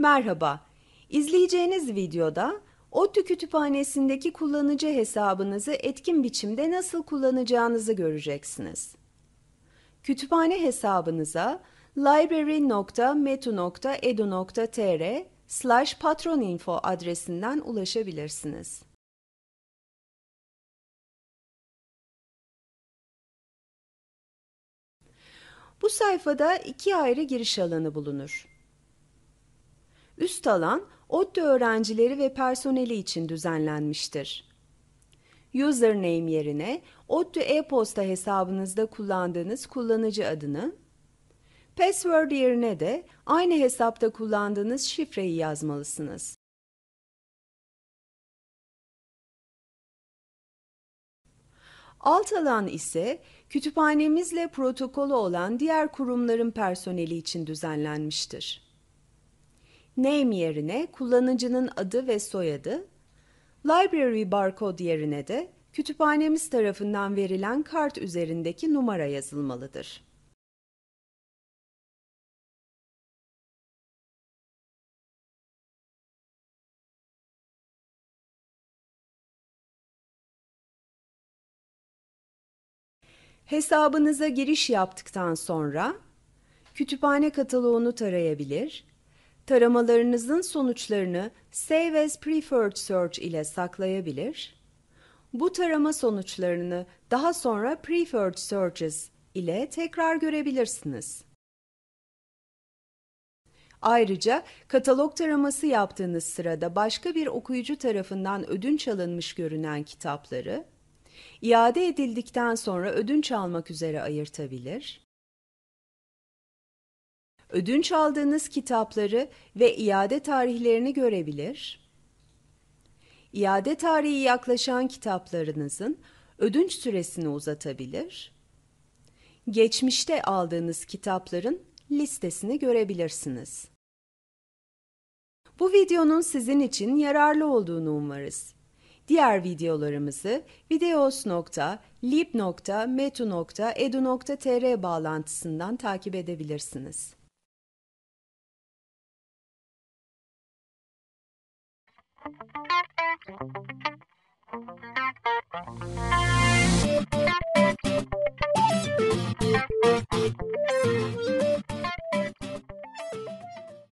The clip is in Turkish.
Merhaba, izleyeceğiniz videoda ODTÜ Kütüphanesi'ndeki kullanıcı hesabınızı etkin biçimde nasıl kullanacağınızı göreceksiniz. Kütüphane hesabınıza library.metu.edu.tr slash patroninfo adresinden ulaşabilirsiniz. Bu sayfada iki ayrı giriş alanı bulunur. Üst alan, ODTÜ öğrencileri ve personeli için düzenlenmiştir. Username yerine ODTÜ e-posta hesabınızda kullandığınız kullanıcı adını, password yerine de aynı hesapta kullandığınız şifreyi yazmalısınız. Alt alan ise kütüphanemizle protokolü olan diğer kurumların personeli için düzenlenmiştir. Name yerine kullanıcının adı ve soyadı, Library barcode yerine de kütüphanemiz tarafından verilen kart üzerindeki numara yazılmalıdır. Hesabınıza giriş yaptıktan sonra kütüphane kataloğunu tarayabilir, taramalarınızın sonuçlarını Save as Preferred Search ile saklayabilir, bu tarama sonuçlarını daha sonra Preferred Searches ile tekrar görebilirsiniz. Ayrıca katalog taraması yaptığınız sırada başka bir okuyucu tarafından ödünç alınmış görünen kitapları, iade edildikten sonra ödünç almak üzere ayırtabilir, ödünç aldığınız kitapları ve iade tarihlerini görebilir, iade tarihi yaklaşan kitaplarınızın ödünç süresini uzatabilir, geçmişte aldığınız kitapların listesini görebilirsiniz. Bu videonun sizin için yararlı olduğunu umarız. Diğer videolarımızı videos.lib.metu.edu.tr bağlantısından takip edebilirsiniz. Thank you.